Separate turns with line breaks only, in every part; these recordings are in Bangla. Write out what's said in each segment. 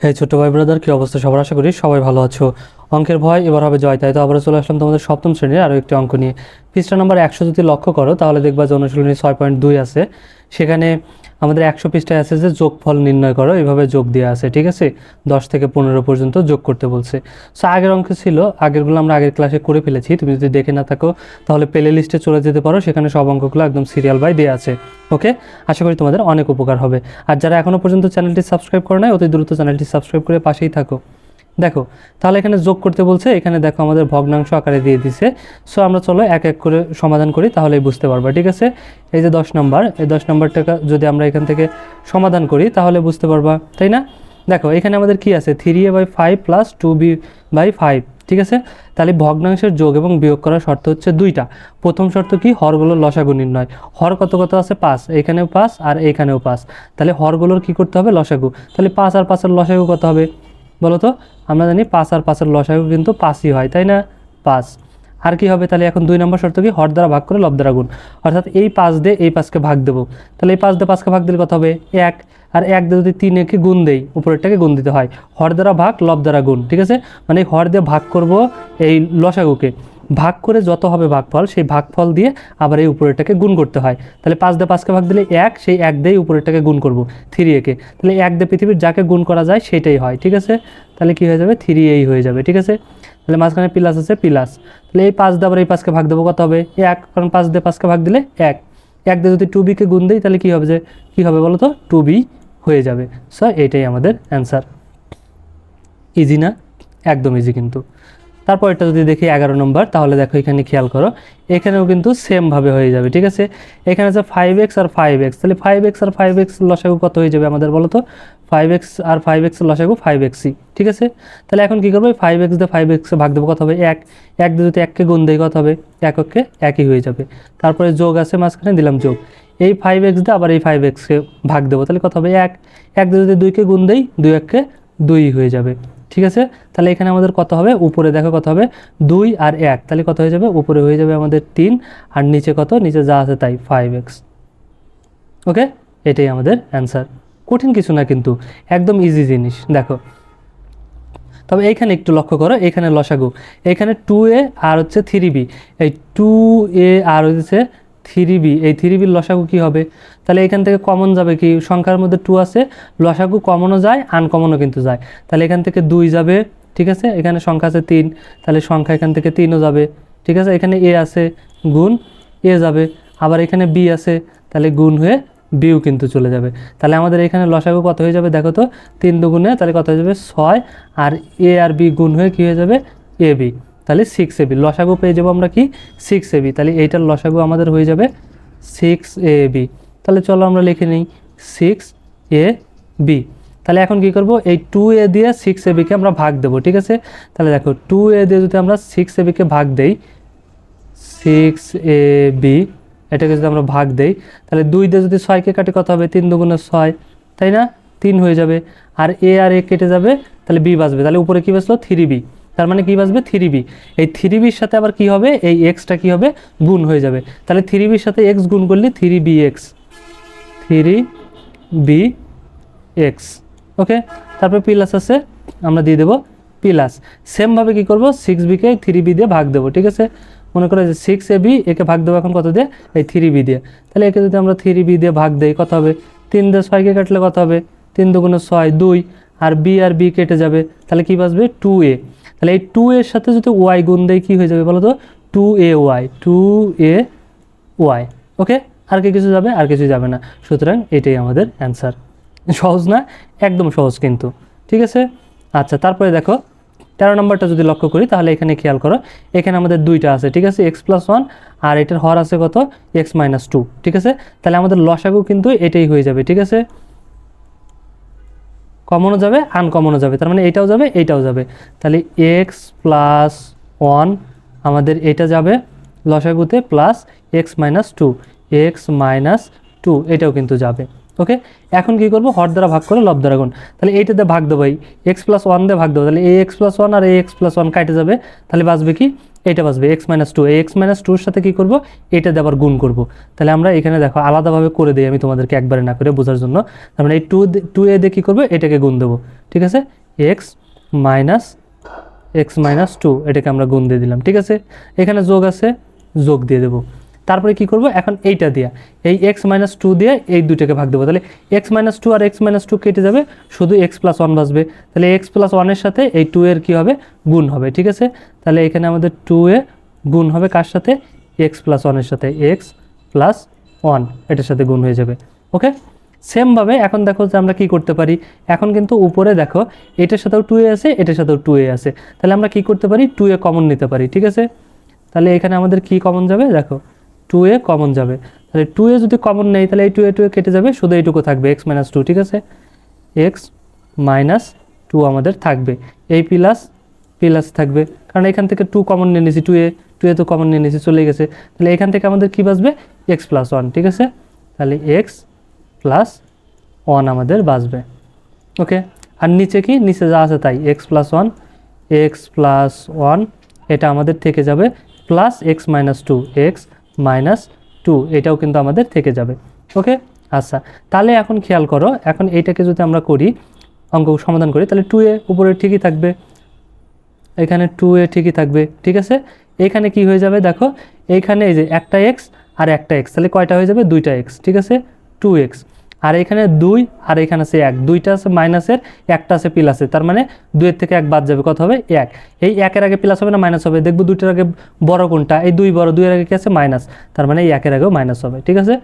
হ্যাঁ ছোট ভাই ব্রাদার কি অবস্থা? সবার আশা করি সবাই ভালো আছো। অঙ্কের ভয় এবার হবে জয়। তাই তো আবার চলে আসলাম তোমাদের সপ্তম শ্রেণির আরও একটি অঙ্ক নিয়ে। পৃষ্ঠা নাম্বার একশো যদি লক্ষ্য করো, তাহলে দেখবা যে অনুশীলনী ছয় পয়েন্ট দুই আছে। সেখানে আমাদের একশো পৃষ্ঠায় আছে যে যোগফল নির্ণয় করো এইভাবে যোগ দেওয়া আছে, ঠিক আছে? দশ থেকে পনেরো পর্যন্ত যোগ করতে বলছে। সো আগের অঙ্ক ছিল, আগেরগুলো আমরা আগের ক্লাসে করে ফেলেছি। তুমি যদি দেখে না থাকো, তাহলে প্লে লিস্টে চলে যেতে পারো, সেখানে সব অঙ্কগুলো একদম সিরিয়াল বাই দেওয়া আছে। ওকে আশা করি তোমাদের অনেক উপকার হবে। আর যারা এখনও পর্যন্ত চ্যানেলটি সাবস্ক্রাইব করে নাই, অতি দ্রুত চ্যানেলটি সাবস্ক্রাইব করে পাশেই থাকো। দেখো, তাহলে এখানে যোগ করতে বলছে, এখানে দেখো আমাদের ভগ্নাংশ আকারে দিয়ে দিছে। সো আমরা চলো এক এক করে সমাধান করি, তাহলেই বুঝতে পারবা, ঠিক আছে? এই যে দশ নম্বর, এই দশ নম্বরটা যদি আমরা এখান থেকে সমাধান করি, তাহলে বুঝতে পারবা, তাই না? দেখো, এখানে আমাদের কি আছে? Three A by five plus two B by five ঠিক আছে? তাহলে ভগ্নাংশের যোগ এবং বিয়োগ করার শর্ত হচ্ছে দুইটা। প্রথম শর্ত কি? হরগুলোর লসাগু নির্ণয় হর কত কত আছে? পাঁচ। এইখানেও পাঁচ আর এইখানেও পাঁচ। তাহলে হরগুলোর কি করতে হবে? লসাগু। তাহলে পাঁচ আর পাঁচের লসাগু কত হবে? বলো তো আমরা জানি পাঁচ আর পাঁচের লসাগু কিন্তু পাঁচই হয়, তাই না? পাঁচ। আর কি হবে তাহলে? এখন দুই নম্বর শর্ত কি? হর দ্বারা ভাগ করে লব দ্বারা গুণ। অর্থাৎ এই পাঁচ দিয়ে এই পাঁচকে ভাগ দেবো। তাহলে এই পাঁচ দিয়ে পাঁচকে ভাগ দিলে কত হবে? এক। আর এক দিয়ে যদি তিন একে গুণ দেই, উপরেরটাকে গুণ দিতে হয়। হর দ্বারা ভাগ, লব দ্বারা গুণ, ঠিক আছে? মানে হর দিয়ে ভাগ করব এই লসাগুকে। ভাগ করে যত হবে ভাগফল, সেই ভাগফল দিয়ে আবার এই উপরেরটাকে গুণ করতে হয়। তাহলে পাঁচ দিয়ে পাঁচকে ভাগ দিলে এক, সেই এক দিয়েই উপরেরটাকে গুণ করব, থ্রি একে। তাহলে এক দিয়ে পৃথিবীর যাকে গুণ করা যায়, সেটাই হয়, ঠিক আছে? তাহলে কি হয়ে যাবে? থ্রি এই হয়ে যাবে, ঠিক আছে? তাহলে মাঝখানে প্লাস আছে প্লাস তাহলে এই পাঁচ দিয়ে আবার এই পাঁচকে ভাগ দেবো কত হবে? এক, কারণ পাঁচ দিয়ে পাঁচকে ভাগ দিলে এক। এক দিয়ে যদি টু বিকে গুণ দিই, তাহলে কী হবে যে, কী হবে বলো তো টু বি হয়ে যাবে। সো এটাই আমাদের অ্যান্সার ইজি না? একদম ইজি কিন্তু। তারপর এটা যদি দেখি এগারো নম্বর তাহলে দেখো এখানে খেয়াল করো এখানেও কিন্তু সেমভাবে হয়ে যাবে ঠিক আছে এখানে আছে ফাইভ এক্স আর ফাইভ এক্স তাহলে ফাইভ এক্স আর ফাইভ এক্স লসাগু কত হয়ে যাবে আমাদের বলো তো ফাইভ এক্স আর ফাইভ এক্স লসাগু ফাইভ এক্সই ঠিক আছে তাহলে এখন কী করব ফাইভ এক্স দিয়ে ফাইভ এক্সে ভাগ দেবো কত হবে এক এক দিয়ে যদি এককে গুণ দেয় কত হবে এককে একই হয়ে যাবে তারপরে যোগ আছে মাঝখানে দিলাম যোগ এই ফাইভ এক্স দিয়ে আবার এই ফাইভ এক্সকে ভাগ দেবো তাহলে কত হবে এক এক দিয়ে যদি দুইকে গুণ দেই দুই এককে দুই হয়ে যাবে ঠিক আছে? তাহলে এখানে আমাদের কত হবে? উপরে দেখো কত হবে? দুই আর এক। তাহলে কত হয়ে যাবে? উপরে হয়ে যাবে আমাদের তিন। আর নিচে কত? নিচে যা আছে তাই ফাইভ এক্স ওকে এটাই আমাদের অ্যান্সার কঠিন কিছু না কিন্তু। একদম ইজি জিনিস। দেখো। তবে এইখানে একটু লক্ষ্য করো। এখানে লসাগু। এখানে টু এ আর হচ্ছে থ্রি বি এই টু এ আর হচ্ছে থ্রি বি, এই থ্রি বির লসাগু কী হবে? তাহলে এখান থেকে কমন যাবে কি? সংখ্যার মধ্যে টু আছে, লসাগু কমনও যায় আনকমনও কিন্তু যায়। তাহলে এখান থেকে দুই যাবে, ঠিক আছে? এখানে সংখ্যা আছে তিন, তাহলে সংখ্যা এখান থেকে তিনও যাবে, ঠিক আছে? এখানে এ আছে, গুণ, এ যাবে। আবার এখানে বি আছে, তাহলে গুণ হয়ে বিও কিন্তু চলে যাবে। তাহলে আমাদের এখানে লসাগু কত হয়ে যাবে দেখো তো? তিন দুগুণে, তাহলে কত হয়ে যাবে? ছয়। আর এ আর বি গুণ হয়ে কী হয়ে যাবে? A B. তাহলে সিক্স এবি লসাগু পেয়ে যাব আমরা কি? সিক্স এবি তাহলে এইটার লসাগু আমাদের হয়ে যাবে সিক্স এ বি তাহলে চলো আমরা লিখে নিই সিক্স এ বি তাহলে এখন কি করব? এই টু এ দিয়ে সিক্স এ বিকে আমরা ভাগ দেবো, ঠিক আছে? তাহলে দেখো টু এ দিয়ে যদি আমরা সিক্স এ বিকে ভাগ দেই সিক্স এ বি এটাকে যদি আমরা ভাগ দেই, তাহলে দুই দিয়ে যদি ছয়কে কাটে কত হবে? তিন দুগুণে ছয়, তাই না? তিন হয়ে যাবে। আর এ আর এ কেটে যাবে, তাহলে বি বাঁচবে। তাহলে উপরে কী বাঁচলো? থ্রি বি তার মানে কী বাঁচবে থ্রি বি এই থ্রি বির সাথে আবার কি হবে? এই এক্সটা কী হবে? গুণ হয়ে যাবে। তাহলে থ্রি বির সাথে এক্স গুণ করলে three B X three B X okay তারপর প্লাস আছে, আমরা দিয়ে দেবো প্লাস সেমভাবে কী করব? সিক্স বিকে থ্রি বি দিয়ে ভাগ দেবো, ঠিক আছে? মনে করো যে সিক্স এ বি একে ভাগ দেবো এখন কত দিয়ে? এই থ্রি বি দিয়ে। তাহলে একে যদি আমরা থ্রি বি দিয়ে ভাগ দেই, কত হবে? তিন দিয়ে ছয়কে কাটলে কত হবে? তিন দুগুণে ছয়, দুই। আর বি আর বি কেটে যাবে। তাহলে কী বাঁচবে টু এ তাহলে এই টু এর সাথে যদি ওয়াই গুণ দেয় কী হয়ে যাবে বলো তো two A Y two A Y okay আর কি কিছু যাবে? আর কিছু যাবে না। সুতরাং এটাই আমাদের অ্যান্সার সহজ না? একদম সহজ কিন্তু। ঠিক আছে? আচ্ছা তারপরে দেখো, তেরো নম্বরটা যদি লক্ষ্য করি, তাহলে এখানে খেয়াল করো, এখানে আমাদের দুইটা আছে, ঠিক আছে? এক্স প্লাস ওয়ান আর এটার হর আছে কত? এক্স মাইনাস টু ঠিক আছে? তাহলে আমাদের লসাগু কিন্তু এটাই হয়ে যাবে, ঠিক আছে? কমনও যাবে আনকমনও যাবে। তার মানে এটাও যাবে এইটাও যাবে। তাহলে এক্স প্লাস ওয়ান আমাদের এটা যাবে লসাগুতে plus X minus two X minus two এটাও কিন্তু যাবে। ওকে এখন কি করব? হর দ্বারা ভাগ করে লব দ্বারা গুণ। তাহলে এইটাতে ভাগ দেবো এই এক্স প্লাস ওয়ান দিয়ে ভাগ দেবো। তাহলে এ এক্স প্লাস ওয়ান আর এ এক্স প্লাস ওয়ান কাটে যাবে। তাহলে বাঁচবে কি? এটা বাঁচবে এক্স মাইনাস টু এই এক্স মাইনাস টুর সাথে কী করব? এটা দিয়ে আবার গুণ করব। তাহলে আমরা এখানে দেখো আলাদাভাবে করে দিই আমি তোমাদেরকে একবারে না করে বোঝার জন্য। তার মানে এই টু টু এ দিয়ে কী করব? এটাকে গুণ দেবো। ঠিক আছে? X minus X minus two এটাকে আমরা গুণ দিয়ে দিলাম। ঠিক আছে? এখানে যোগ আছে, যোগ দিয়ে দেবো। তারপরে কি করব? এখন এইটা দিয়া। এই এক্স মাইনাস টু দিয়ে এই দুটোকে ভাগ দেবো। তাহলে এক্স মাইনাস টু আর এক্স মাইনাস টু কেটে যাবে, শুধু এক্স প্লাস ওয়ান বাসবে তাহলে এক্স প্লাস ওয়ানের সাথে এই টু এর কী হবে? গুণ হবে, ঠিক আছে? তাহলে এখানে আমাদের টু এ গুণ হবে কার সাথে? এক্স প্লাস ওয়ানের সাথে। এক্স প্লাস ওয়ান এটার সাথে গুণ হয়ে যাবে। ওকে সেমভাবে এখন দেখো যে আমরা কি করতে পারি? এখন কিন্তু উপরে দেখো, এটার সাথেও টু এ আছে, এটার সাথেও টু এ আছে। তাহলে আমরা কি করতে পারি? টু এ কমন নিতে পারি, ঠিক আছে? তাহলে এখানে আমাদের কি কমন যাবে? দেখো টু এ কমন যাবে। তাহলে টু এ যদি কমন নেই, তাহলে এই টু এ টু এ কেটে যাবে, শুধু এইটুকু থাকবে এক্স মাইনাস টু ঠিক আছে? এক্স মাইনাস টু আমাদের থাকবে। এই প্লাস প্লাস থাকবে। কারণ এখান থেকে টু কমন নিয়ে নিয়েছি টু এ টু এ তো কমন নিয়ে নিয়েছি চলে গেছে। তাহলে এখান থেকে আমাদের কী বাসবে এক্স প্লাস ওয়ান ঠিক আছে? তাহলে এক্স প্লাস ওয়ান আমাদের বাসবে ওকে? আর নিচে কি? নিচে যা আছে তাই X plus one X plus one এটা আমাদের থেকে যাবে plus X minus two X minus two, এটাও কিন্তু আমাদের থেকে যাবে। ওকে? আচ্ছা তাহলে এখন খেয়াল করো, এখন এইটাকে যদি আমরা করি, অঙ্ক সমাধান করি, তাহলে টু এ উপরে ঠিকই থাকবে। এখানে টু এ ঠিকই থাকবে, ঠিক আছে? এখানে কি হয়ে যাবে দেখো, এইখানে এই যে একটা এক্স আর একটা এক্স তাহলে কয়টা হয়ে যাবে? দুইটা এক্স ঠিক আছে? টু এক্স আর এখানে দুই, আর এখানে আছে এক। দুইটা আছে মাইনাসের, একটা আছে প্লাসের তার মানে দুইয়ের থেকে এক বাদ যাবে। কত হবে? এক। এই একের আগে প্লাস হবে না মাইনাস হবে? দেখব দুইটার আগে বড় কোনটা? এই দুই বড়, দুইয়ের আগে কি আছে? মাইনাস তার মানে এই একের আগেও মাইনাস হবে। ঠিক আছে?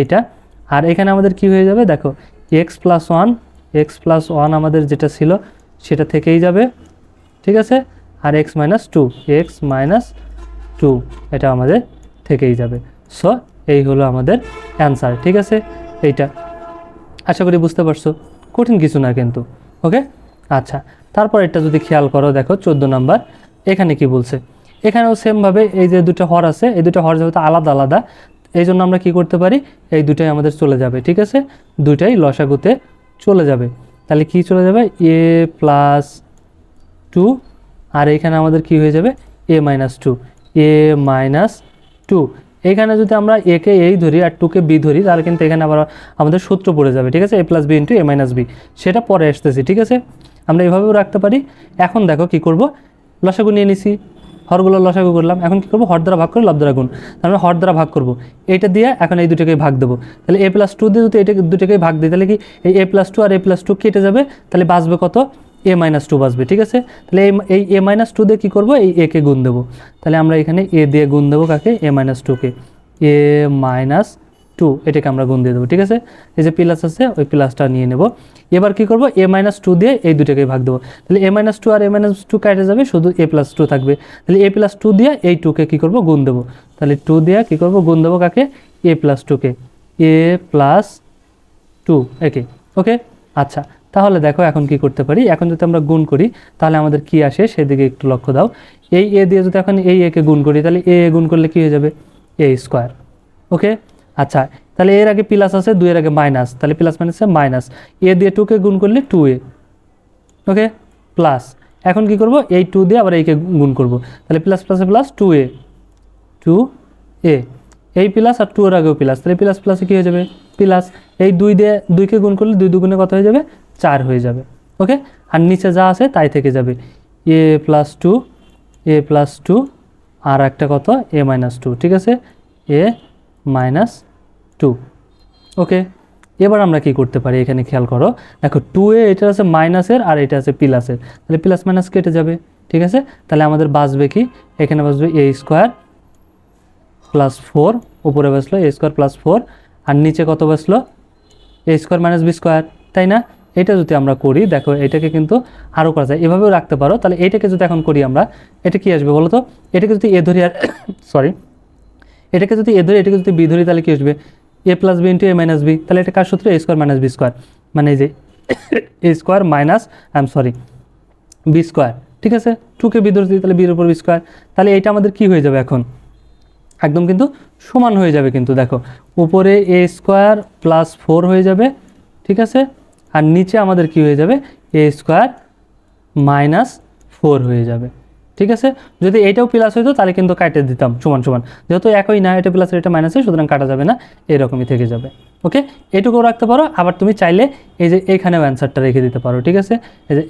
এইটা। আর এখানে আমাদের কি হয়ে যাবে? দেখো x plus one x plus one আমাদের যেটা ছিল, সেটা থেকেই যাবে। ঠিক আছে? আর x minus two x minus two এটা আমাদের থেকেই যাবে। সো এই হলো আমাদের অ্যান্সার ঠিক আছে? এইটা। আশা করি বুঝতে পারছ। কঠিন কিছু না কিন্তু, ওকে? আচ্ছা তারপর এটা যদি খেয়াল করো, দেখো, চোদ্দ নাম্বার, এখানে কি বলছে? এখানেও সেমভাবে এই যে দুটো হর আছে, এই দুটো হর যেহেতু আলাদা আলাদা, এই জন্য আমরা কি করতে পারি? এই দুটাই আমাদের চলে যাবে, ঠিক আছে? দুটাই লসাগুতে চলে যাবে। তাহলে কি চলে যাবে? এ প্লাস টু, আর এখানে আমাদের কি হয়ে যাবে? A minus two, a minus two. এখানে যদি আমরা একে এই ধরি আর টুকে বি ধরি, তাহলে কিন্তু এখানে আবার আমাদের সূত্র পড়ে যাবে, ঠিক আছে? A plus b into a minus b সেটা পরে আসতেছি, ঠিক আছে? আমরা এভাবেও রাখতে পারি। এখন দেখো কি করব? লসাগু নিয়ে নিছি। হরগুলো লসাগু করলাম। এখন কি করব? হর দ্বারা ভাগ করে লব দ্বারা গুণ। তাহলে হর দ্বারা ভাগ করব। এইটা দিয়ে এখন এই দুটোকেই ভাগ দেবো। তাহলে এ প্লাস টু দিয়ে যদি এটাকে দুটোকেই ভাগ দিই, তাহলে কি? এই এ প্লাস টু আর এ প্লাস টু কেটে যাবে। তাহলে বাঁচবে কত? এ মাইনাস টু বাঁচবে, ঠিক আছে? তাহলে এই এ মাইনাস টু দিয়ে কী করব? এই একে গুণ দেবো। তাহলে আমরা এখানে এ দিয়ে গুণ দেবো কাকে? এ মাইনাস টুকে এ মাইনাস টু এটাকে আমরা গুণ দিয়ে দেবো, ঠিক আছে? এই যে প্লাস আছে, ওই প্লাসটা নিয়ে নেব। এবার কি করব? এ মাইনাস টু দিয়ে এই দুটোকে ভাগ দেবো। তাহলে এ মাইনাস টু আর এ মাইনাস টু কেটে যাবে, শুধু এ প্লাস টু থাকবে। তাহলে এ প্লাস টু দিয়ে এই টুকে কী করব? গুণ দেবো। তাহলে টু দিয়ে কী করব? গুণ দেবো কাকে? এ প্লাস টুকে এ প্লাস টু একে ওকে আচ্ছা। তাহলে দেখো এখন কি করতে পারি? এখন যদি আমরা গুণ করি, তাহলে আমাদের কি আসে? সেদিকে একটু লক্ষ্য দাও। এই এ দিয়ে যদি এখন এই একে গুণ করি, তাহলে এ গুণ করলে কি হয়ে যাবে? এ স্কোয়ার ওকে আচ্ছা তাহলে এর আগে প্লাস আছে, দুইয়ের আগে মাইনাস তাহলে প্লাস মাইনাসে মাইনাস এ দিয়ে টুকে গুণ করলে টু এ ওকে প্লাস এখন কি করব? এই টু দিয়ে আবার এইকে গুণ করব। তাহলে প্লাস প্লাসে plus two a two a এই প্লাস আর টু এর আগেও প্লাস তাহলে প্লাস প্লাসে কী হয়ে যাবে? প্লাস এই দুই দিয়ে, দুইকে গুণ করলে দুই দুগুণে কত হয়ে যাবে? চার হয়ে যাবে ওকে আর নিচে যা আছে তাই থেকে যাবে। A plus two a plus two আর একটা কত? এ মাইনাস টু ঠিক আছে? এ মাইনাস টু ওকে এবার আমরা কি করতে পারি? এখানে খেয়াল করো। দেখো টু এ এটা আছে মাইনাসের আর এটা আছে প্লাসের তাহলে প্লাস মাইনাস কেটে যাবে, ঠিক আছে? তাহলে আমাদের বাঁচবে কি? এখানে বাঁচবে এ স্কোয়ার প্লাস ফোর উপরে বসল এ স্কোয়ার প্লাস ফোর আর নিচে কত বসল a square minus b square তাই না? এটা যদি আমরা করি, দেখো এটাকে কিন্তু আরও করা যায়। এভাবেও রাখতে পারো। তাহলে এটাকে যদি এখন করি আমরা, এটা কি আসবে বলো তো? এটাকে যদি এ ধরি আর সরি এটাকে যদি এ ধরি, এটাকে যদি বি ধরি, তাহলে কি আসবে? A plus b into a minus b তাহলে এটা কার সূত্র? A square minus b square মানে এই যে a square minus I am sorry b square ঠিক আছে? টুকে বি ধরছি, তাহলে বির উপর বি স্কোয়ার তাহলে এটা আমাদের কি হয়ে যাবে এখন? একদম কিন্তু সমান হয়ে যাবে কিন্তু, দেখো। উপরে এ স্কোয়ার প্লাস ফোর হয়ে যাবে। ঠিক আছে? আর নিচে আমাদের কি হয়ে যাবে? এ স্কোয়ার মাইনাস ফোর হয়ে যাবে। ঠিক আছে? যদি এইটাও প্লাস হইতো, তাহলে কিন্তু কাটে দিতাম। সমান সমান। যেহেতু একই না, এটা প্লাস এটা মাইনাস সুতরাং কাটা যাবে না। এরকমই থেকে যাবে। ওকে? এটুকুও রাখতে পারো। আবার তুমি চাইলে এই যে এইখানেও অ্যান্সারটা রেখে দিতে পারো। ঠিক আছে? এই যে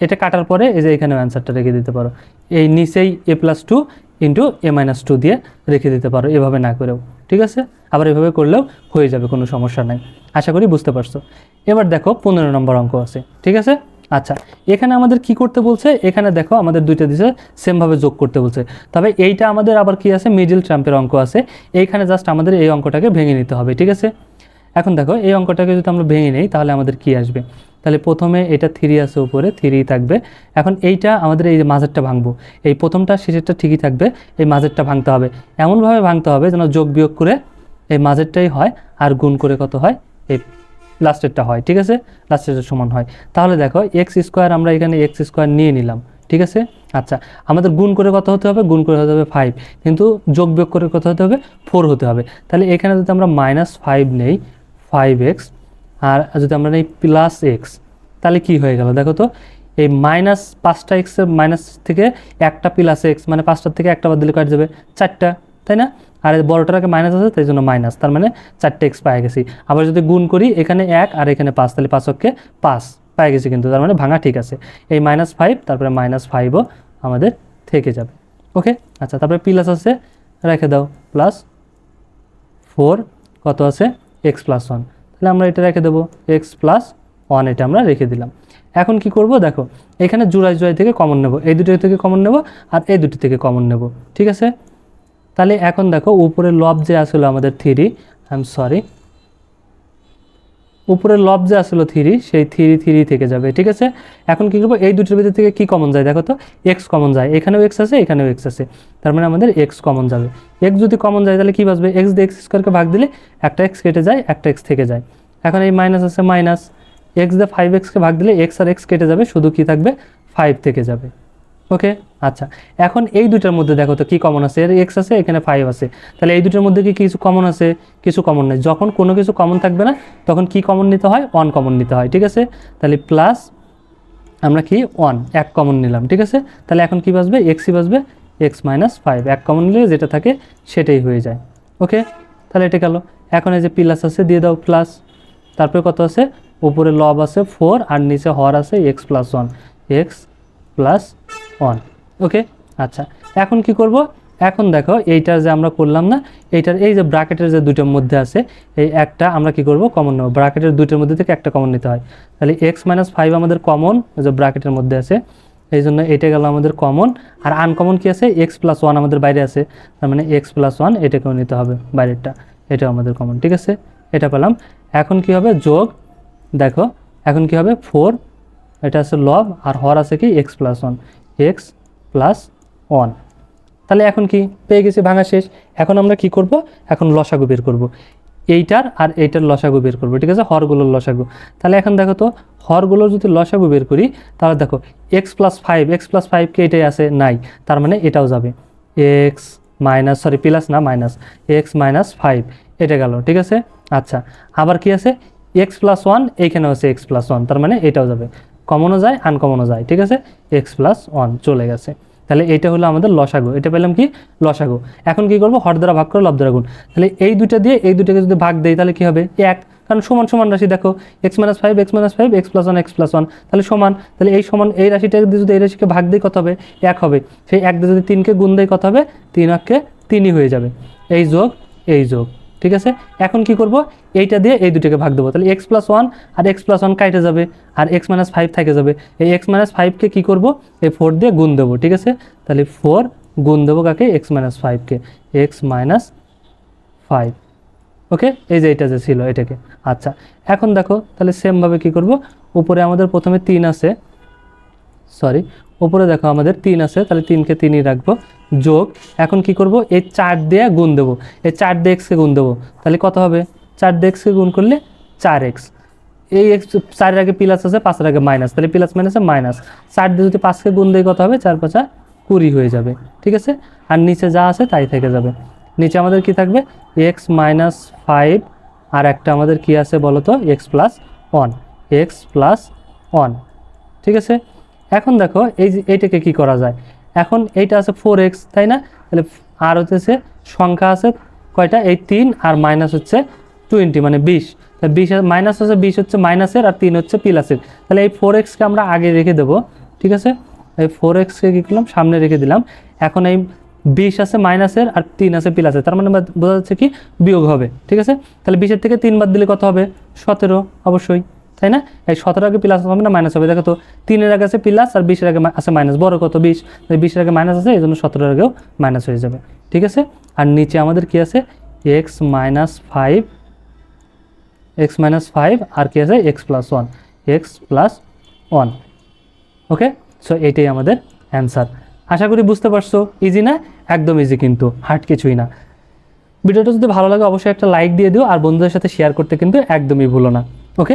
এটা কাটার পরে এই যে এখানেও অ্যান্সারটা রেখে দিতে পারো। এই নিচেই a plus two into a minus two দিয়ে রেখে দিতে পারো। এভাবে না করেও। ঠিক আছে? আবার এভাবে করলেও হয়ে যাবে, কোনো সমস্যা নাই। আশা করি বুঝতে পারছ। এবার দেখো পনেরো নম্বর অঙ্ক আছে, ঠিক আছে? আচ্ছা এখানে আমাদের কি করতে বলছে? এখানে দেখো আমাদের দুইটা দিছে সেমভাবে যোগ করতে বলছে। তবে এইটা আমাদের আবার কি আছে? মিডিল ট্রাম্পের অঙ্ক আছে। এইখানে জাস্ট আমাদের এই অঙ্কটাকে ভেঙে নিতে হবে, ঠিক আছে? এখন দেখো, এই অঙ্কটাকে যদি আমরা ভেঙে নেই, তাহলে আমাদের কি আসবে? তাহলে প্রথমে এটা থ্রি আছে উপরে থ্রি থাকবে। এখন এইটা আমাদের এই মাঝেরটা ভাঙবো, এই প্রথমটা, শেষেরটা ঠিকই থাকবে, এই মাঝেরটা ভাঙতে হবে। এমনভাবে ভাঙতে হবে যেন যোগ বিয়োগ করে এই মাঝেরটাই হয়, আর গুণ করে কত হয়? এই লাস্টেরটা হয়, ঠিক আছে? লাস্টেরটা সমান হয়। তাহলে দেখো এক্স স্কোয়ার আমরা এখানে এক্স স্কোয়ার নিয়ে নিলাম, ঠিক আছে? আচ্ছা আমাদের গুণ করে কত হতে হবে? গুণ করে হতে হবে ফাইভ কিন্তু যোগ বিয়োগ করে কত হতে হবে? ফোর হতে হবে। তাহলে এখানে যদি আমরা মাইনাস ফাইভ নেই ফাইভ এক্স আর যদি আমরা নেই প্লাস এক্স তাহলে কি হয়ে গেল? দেখো তো, এই মাইনাস পাঁচটা এক্সের মাইনাস থেকে একটা প্লাস এক্স মানে পাঁচটার থেকে একটা বাদ দিলে কাট যাবে? চারটা, তাই না? আর বড়টাকে মাইনাস আছে, তাই জন্য মাইনাস তার মানে চারটে এক্স পাই গেছি। আবার যদি গুণ করি, এখানে এক আর এখানে পাঁচ, তাহলে পাঁচককে পাঁচ পাই গেছি কিন্তু, তার মানে ভাঙা ঠিক আছে। এই মাইনাস ফাইভ তারপরে মাইনাস ফাইভও আমাদের থেকে যাবে। ওকে আচ্ছা তারপরে প্লাস আছে, রেখে দাও। প্লাস ফোর কত আছে? এক্স প্লাস ওয়ান তাহলে আমরা এটা রেখে দেবো। এক্স প্লাস ওয়ান এটা আমরা রেখে দিলাম। এখন কি করব? দেখো, এখানে জুড়াই জুড়াই থেকে কমন নেব। এই দুটো থেকে কমন নেব আর এই দুটি থেকে কমন নেব। ঠিক আছে? তাহলে এখন দেখো উপরে লব যে আসলো আমাদের থ্রি আই এম সরি উপরের লব যে আসলো থ্রি, সেই থ্রি থ্রি থেকে যাবে, ঠিক আছে? এখন কি করব? এই দুটোর ভিতর থেকে কি কমন যায়? দেখো তো এক্স কমন যায়। এখানেও এক্স আছে, এখানেও এক্স আছে। তার মানে আমাদের এক্স কমন যাবে। এক্স যদি কমন যায়, তাহলে কি বাঁচবে? এক্স দিয়ে এক্স স্কোয়ারকে ভাগ দিলে একটা এক্স কেটে যায়, একটা এক্স থেকে যায়। এখন এই মাইনাস আছে মাইনাস এক্স দিয়ে ফাইভ এক্সকে ভাগ দিলে এক্স আর এক্স কেটে যাবে, শুধু কি থাকবে? ফাইভ থেকে যাবে। ওকে আচ্ছা। এখন এই দুটার মধ্যে দেখো তো কি কমন আছে? এর এক্স আছে, এখানে ফাইভ আছে। তাহলে এই দুটোর মধ্যে কি কিছু কমন আছে? কিছু কমন নেই। যখন কোনো কিছু কমন থাকবে না, তখন কি কমন নিতে হয়? ওয়ান কমন নিতে হয়, ঠিক আছে? তাহলে প্লাস আমরা কি? ওয়ান এক কমন নিলাম, ঠিক আছে? তাহলে এখন কি বাসবে এক্সই বাসবে এক্স মাইনাস ফাইভ এক কমন নিলে যেটা থাকে, সেটাই হয়ে যায়। ওকে তাহলে এটা গেল। এখন এই যে প্লাস আছে, দিয়ে দাও প্লাস তারপরে কত আছে? উপরে লব আছে ফোর আর নিচে হর আছে x plus one x plus one okay আচ্ছা এখন কি করব? এখন দেখো, এইটা যে আমরা করলাম না, এইটার এই যে ব্র্যাকেটের যে দুটোর মধ্যে আছে, এই একটা আমরা কি করব? কমন নেব। ব্র্যাকেটের দুটোর মধ্যে থেকে একটা কমন নিতে হয়। তাহলে এক্স মাইনাস ফাইভ আমাদের কমন যে ব্র্যাকেটের মধ্যে আছে, এই জন্য এটা গেল আমাদের কমন আর আনকমন কি আছে? এক্স প্লাস ওয়ান আমাদের বাইরে আছে। তার মানে এক্স প্লাস ওয়ান এটাকেও নিতে হবে বাইরেরটা। এটাও আমাদের কমন ঠিক আছে? এটা পেলাম। এখন কি হবে? যোগ, দেখো, এখন কি হবে? ফোর এটা আছে লব আর হর আছে কি? X plus one x plus one তাহলে এখন কি? পেয়ে গেছি, ভাঙা শেষ। এখন আমরা কি করব? এখন লসাগু বের করব। এইটার আর এইটার লসাগু বের করব, ঠিক আছে? হরগুলোর লসাগু। তাহলে এখন দেখো তো, হরগুলোর যদি লসাগু বের করি, তাহলে দেখো x plus five x plus ফাইভকে এটাই আছে, নাই। তার মানে এটাও যাবে। এক্স মাইনাস সরি প্লাস না মাইনাস এক্স মাইনাস ফাইভ এটা গেল, ঠিক আছে? আচ্ছা আবার কি আছে? এক্স প্লাস ওয়ান এইখানেও আছে এক্স প্লাস ওয়ান তার মানে এটাও যাবে। কমনও যায় আনকমনও যায়, ঠিক আছে? এক্স প্লাস ওয়ান চলে গেছে। তাহলে এটা হলো আমাদের লসাগু। এটা পেলাম কি? লসাগু। এখন কি করব? হর দ্বারা ভাগ করে লব দ্বারা গুণ। তাহলে এই দুইটা দিয়ে, এই দুটাকে যদি ভাগ দেই, তাহলে কি হবে? এক। কারণ সমান সমান রাশি, দেখো x minus five x minus five x plus one x plus one তাহলে সমান। তাহলে এই সমান, এই রাশিটা দিয়ে যদি এই রাশিকে ভাগ দিই, কত হবে? এক হবে। সেই এক দিয়ে যদি তিনকে গুণ দেয় কত হবে? তিন অক্ষে তিনই হয়ে যাবে। এই যোগ এই যোগ। ঠিক আছে? এখন কি করব? এইটা দিয়ে এই দুটোকে ভাগ দেবো। তাহলে এক্স প্লাস ওয়ান আর এক্স প্লাস ওয়ান কাইটে যাবে, আর এক্স মাইনাস ফাইভ থেকে যাবে। এই এক্স মাইনাস ফাইভকে কী করব? এই ফোর দিয়ে গুণ দেবো, ঠিক আছে? তাহলে ফোর গুণ দেবো কাকে? এক্স মাইনাস ফাইভকে এক্স মাইনাস ফাইভ ওকে এই যে এটা যে ছিল এটাকে। আচ্ছা এখন দেখো, তাহলে সেমভাবে কি করব? উপরে আমাদের প্রথমে তিন আছে। সরি উপরে দেখো আমাদের তিন আছে, তাহলে তিনকে তিনই রাখব। যোগ, এখন কি করব? এই চার দিয়ে গুণ দেবো। এই চার দিয়ে এক্সকে গুণ দেবো। তাহলে কত হবে? চার দিয়ে এক্সকে গুণ করলে চার এক্স এই এক্স চারের আগে প্লাস আছে, পাঁচের আগে মাইনাস তাহলে প্লাস মাইনাসে মাইনাস চার দিয়ে যদি পাঁচকে গুণ দেয় কত হবে? চার পাঁচা কুড়ি হয়ে যাবে। ঠিক আছে? আর নিচে যা আছে, তাই থেকে যাবে। নিচে আমাদের কি থাকবে? এক্স মাইনাস ফাইভ আর একটা আমাদের কি আছে বলো তো x plus one x plus one ঠিক আছে? এখন দেখো, এই যে এইটাকে কি করা যায়? এখন এইটা আছে ফোর এক্স তাই না? তাহলে আর হচ্ছে সংখ্যা আছে কয়টা? এই তিন আর মাইনাস হচ্ছে টোয়েন্টি মানে বিশ। তাহলে বিশ মাইনাস আছে, বিশ হচ্ছে মাইনাসের আর তিন হচ্ছে প্লাসের তাহলে এই ফোর এক্সকে আমরা আগে রেখে দেবো, ঠিক আছে? এই ফোর এক্সকে কী করলাম? সামনে রেখে দিলাম। এখন এই বিশ আছে মাইনাসের আর তিন আছে প্লাসের তার মানে বোঝা যাচ্ছে কি? বিয়োগ হবে, ঠিক আছে? তাহলে বিশের থেকে তিন বাদ দিলে কত হবে? সতেরো, অবশ্যই। তাই না? এই সতেরো আগে প্লাস হবে না মাইনাস হবে। দেখো তো, তিনের আগে আছে প্লাস আর বিশের আগে আছে মাইনাস বড় কত? বিশ। বিশের আগে মাইনাস আছে এই জন্য সতেরোর আগেও মাইনাস হয়ে যাবে। ঠিক আছে? আর নিচে আমাদের কি আছে? X minus five x minus five আর কি আছে? X plus one x plus one okay so এটাই আমাদের অ্যান্সার আশা করি বুঝতে পারছ। ইজি না? একদম ইজি কিন্তু। হার্ড কিছুই না। ভিডিওটা যদি ভালো লাগে, অবশ্যই একটা লাইক দিয়ে দিও। আর বন্ধুদের সাথে শেয়ার করতে কিন্তু একদমই ভুলো না। ওকে